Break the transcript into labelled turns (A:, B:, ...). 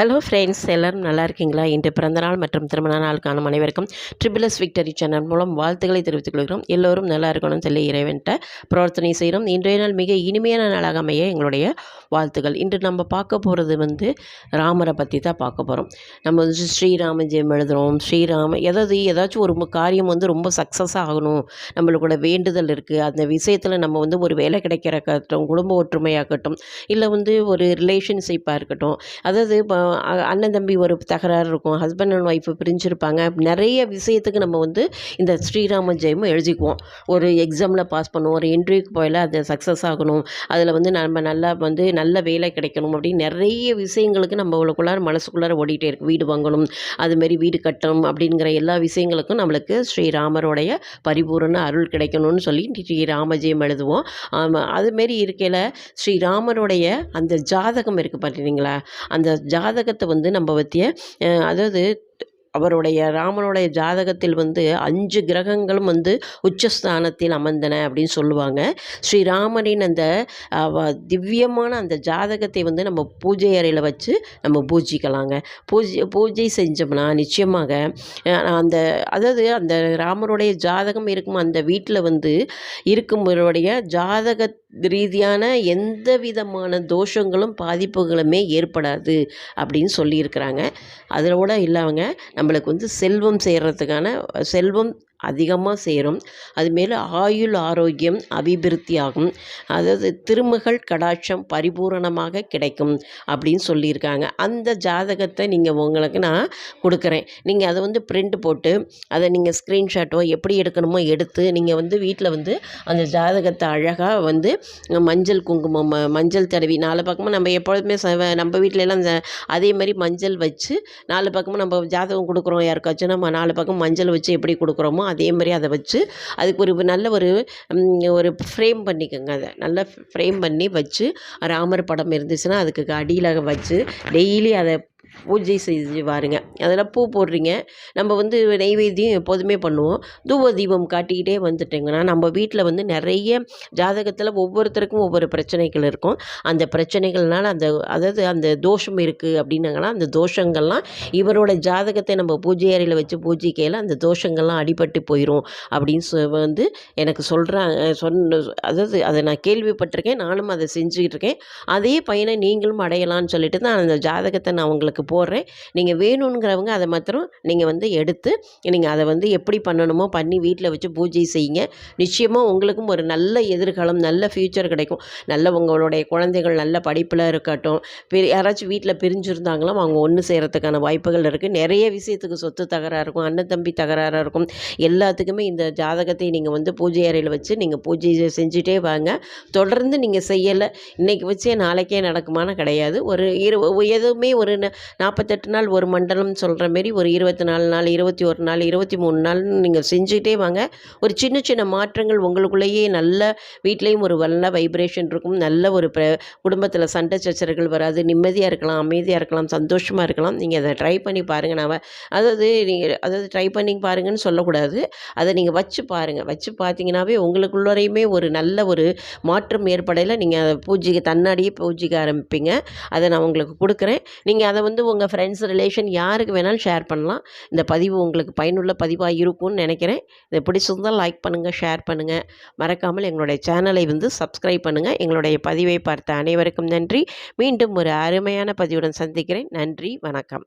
A: Hello friends எல்லோரும் நல்லா இருக்கீங்களா? இன்று பிறந்தநாள் மற்றும் திருமண நாளுக்கான அனைவருக்கும் ட்ரிபிள் எஸ் விக்டரி சேனல் மூலம் வாழ்த்துக்களை தெரிவித்துக் கொள்கிறோம். எல்லோரும் நல்லா இருக்கணும்னு சொல்லி இறைவன்ட்ட பிரார்த்தனை செய்கிறோம். இன்றைய நாள் மிக இனிமையான நாளாக அமைய எங்களுடைய வாழ்த்துக்கள். இன்று நம்ம பார்க்க போகிறது வந்து ராமரை பற்றி தான் பார்க்க போகிறோம் நம்ம வந்து ஸ்ரீராம ஜெயம் எழுதுகிறோம் ஸ்ரீராம ஏதாவது ஏதாச்சும் ஒரு காரியம் வந்து ரொம்ப சக்ஸஸ் ஆகணும். நம்மளுக்கூட வேண்டுதல் இருக்குது அந்த விஷயத்தில் நம்ம வந்து ஒரு வேலை கிடைக்கிறக்கட்டும் குடும்ப ஒற்றுமையாகட்டும் இல்லை வந்து ஒரு ரிலேஷன்ஷிப்பாக இருக்கட்டும். அதாவது இப்போ அண்ணன் தம்பி ஒரு தகராறு இருக்கும். ஹஸ்பண்ட் அண்ட் ஒய்ஃபு பிரிஞ்சிருப்பாங்க. நிறைய விஷயத்துக்கு நம்ம வந்து இந்த ஸ்ரீராம ஜெயமும் எழுதிக்குவோம். ஒரு எக்ஸாமில் பாஸ் பண்ணுவோம். ஒரு இன்டர்வியூக்கு போயில அது சக்ஸஸ் ஆகணும். அதில் வந்து நம்ம நல்லா வந்து நல்ல வேலை கிடைக்கணும் அப்படின்னு நிறைய விஷயங்களுக்கு நம்ம அவ்வளோக்குள்ளார மனசுக்குள்ளார ஓடிட்டே இருக்கு. வீடு வாங்கணும் அதுமாரி வீடு கட்டணும் அப்படிங்கிற எல்லா விஷயங்களுக்கும் நம்மளுக்கு ஸ்ரீராமருடைய பரிபூரண அருள் கிடைக்கணும்னு சொல்லி ஸ்ரீராமஜெயம் எழுதுவோம். அதுமாரி இருக்கையில் ஸ்ரீராமருடைய அந்த ஜாதகம் இருக்குது பார்த்தீங்களா அந்த ஜா ஜாதகத்தை வந்து நம்ம பற்றிய அதாவது அவருடைய ராமனுடைய ஜாதகத்தில் வந்து அஞ்சு கிரகங்களும் வந்து உச்சஸ்தானத்தில் அமர்ந்தன அப்படின்னு சொல்லுவாங்க. ஸ்ரீராமரின் அந்த திவ்யமான அந்த ஜாதகத்தை வந்து நம்ம பூஜை அறையில் வச்சு நம்ம பூஜிக்கலாங்க. பூஜை பூஜை செஞ்சோம்னா நிச்சயமாக அந்த அதாவது அந்த ராமருடைய ஜாதகம் இருக்கும் அந்த வீட்டில் வந்து இருக்கும்போடைய ஜாதக ரீதியான எந்த விதமான தோஷங்களும் பாதிப்புகளுமே ஏற்படாது அப்படின்னு சொல்லியிருக்கிறாங்க. அதோட இல்லாமல் நம்மளுக்கு வந்து செல்வம் சேர்கிறதுக்கான செல்வம் அதிகமாக சேரும். அதுமாரி ஆயுள் ஆரோக்கியம் அபிவிருத்தி ஆகும் அதாவது திருமகள் கடாட்சம் பரிபூரணமாக கிடைக்கும் அப்படின்னு சொல்லியிருக்காங்க. அந்த ஜாதகத்தை நீங்கள் உங்களுக்கு நான் கொடுக்குறேன். நீங்கள் அதை வந்து பிரிண்ட் போட்டு அதை நீங்கள் ஸ்க்ரீன்ஷாட்டோ எப்படி எடுக்கணுமோ எடுத்து நீங்கள் வந்து வீட்டில் வந்து அந்த ஜாதகத்தை அழகாக வந்து மஞ்சள் குங்குமம் மஞ்சள் தடவி நாலு பக்கமும் நம்ம எப்பொழுதுமே நம்ம வீட்டிலலாம் அந்த அதே மாதிரி மஞ்சள் வச்சு நாலு பக்கமும் நம்ம ஜாதகம் கொடுக்குறோம் யாருக்காச்சும் நம்ம நாலு பக்கம் மஞ்சள் வச்சு எப்படி கொடுக்குறோமோ அதே மாதிரி அதை வச்சு அதுக்கு ஒரு நல்ல ஒரு ஒரு ஃப்ரேம் பண்ணிக்கோங்க அதை. நல்லா ஃப்ரேம் பண்ணி வச்சு ராமர் படம் இருந்துச்சுன்னா அதுக்கு அடியில் வச்சு டெய்லி அதை பூஜை செஞ்சு வாருங்க. அதில் பூ போடுறீங்க. நம்ம வந்து நெய்வேத்தியம் எப்போதுமே பண்ணுவோம். தூப தீபம் காட்டிக்கிட்டே வந்துட்டிங்கன்னா நம்ம வீட்டில் வந்து நிறைய ஜாதகத்தில் ஒவ்வொருத்தருக்கும் ஒவ்வொரு பிரச்சனைகள் இருக்கும். அந்த பிரச்சனைகள்னால் அந்த அதாவது அந்த தோஷம் இருக்குது அப்படின்னாங்கன்னா அந்த தோஷங்கள்லாம் இவரோட ஜாதகத்தை நம்ம பூஜை அறையில் வச்சு பூஜைக்கையில் அந்த தோஷங்கள்லாம் அடிபட்டு போயிடும் அப்படின்னு சொ வந்து எனக்கு சொல்கிறாங்க சொன்ன அதாவது அதை நான் கேள்விப்பட்டிருக்கேன். நானும் அதை செஞ்சுக்கிட்டு இருக்கேன். அதே பையனை நீங்களும் அடையலாம்னு சொல்லிட்டு தான் அந்த ஜாதகத்தை நான் உங்களுக்கு போடுறேன். நீங்கள் வேணுங்கிறவங்க அதை மாத்திரம் நீங்கள் வந்து எடுத்து நீங்கள் அதை வந்து எப்படி பண்ணணுமோ பண்ணி வீட்டில் வச்சு பூஜை செய்யுங்க. நிச்சயமாக உங்களுக்கும் ஒரு நல்ல எதிர்காலம் நல்ல ஃப்யூச்சர் கிடைக்கும். நல்ல உங்களுடைய குழந்தைகள் நல்ல படிப்பில் இருக்கட்டும். யாராச்சும் வீட்டில் பிரிஞ்சுருந்தாங்களோ அவங்க ஒன்று செய்கிறதுக்கான வாய்ப்புகள் இருக்குது நிறைய விஷயத்துக்கு சொத்து தகராறு இருக்கும் அண்ணன் தம்பி தகராறாக இருக்கும். எல்லாத்துக்குமே இந்த ஜாதகத்தை நீங்கள் வந்து பூஜை அறையில் வச்சு நீங்கள் பூஜை செஞ்சுட்டே வாங்க. தொடர்ந்து நீங்கள் செய்யலை இன்றைக்கி வச்சே நாளைக்கே நடக்குமான கிடையாது. ஒரு இரு எதுவுமே ஒரு நாற்பத்தெட்டு நாள் ஒரு மண்டலம் சொல்கிற மாரி ஒரு இருபத்தி நாலு நாள் இருபத்தி ஒரு நாள் இருபத்தி மூணு நாள்னு நீங்கள் செஞ்சுக்கிட்டே வாங்க. ஒரு சின்ன சின்ன மாற்றங்கள் உங்களுக்குள்ளேயே நல்ல வீட்லேயும் ஒரு நல்ல வைப்ரேஷன் இருக்கும். நல்ல ஒரு ப்ர குடும்பத்தில் சண்டை சச்சரவுகள் வராது. நிம்மதியாக இருக்கலாம் அமைதியாக இருக்கலாம் சந்தோஷமாக இருக்கலாம். நீங்கள் அதை ட்ரை பண்ணி பாருங்கள் நான் அதாவது நீங்கள் அதாவது ட்ரை பண்ணி பாருங்கன்னு சொல்லக்கூடாது. அதை நீங்கள் வச்சு பாருங்கள் வச்சு பார்த்தீங்கன்னாவே உங்களுக்குள்ளரையுமே ஒரு நல்ல ஒரு மாற்றம் ஏற்படையில். நீங்கள் அதை பூஜைக்கு தன்னாடியே பூஜிக்க ஆரம்பிப்பீங்க. அதை நான் உங்களுக்கு கொடுக்குறேன். நீங்கள் அதை வந்து வந்து உங்கள் ஃப்ரெண்ட்ஸ் ரிலேஷன் யாருக்கு வேணாலும் ஷேர் பண்ணலாம். இந்த பதிவு உங்களுக்கு பயனுள்ள பதிவாக இருக்கும்னு நினைக்கிறேன். இதை பிடிச்சிருந்தால் லைக் பண்ணுங்கள் ஷேர் பண்ணுங்கள் மறக்காமல் எங்களுடைய சேனலை வந்து சப்ஸ்கிரைப் பண்ணுங்கள் எங்களுடைய பதிவை பார்த்த அனைவருக்கும் நன்றி. மீண்டும் ஒரு அருமையான பதிவுடன் சந்திக்கிறேன். நன்றி வணக்கம்.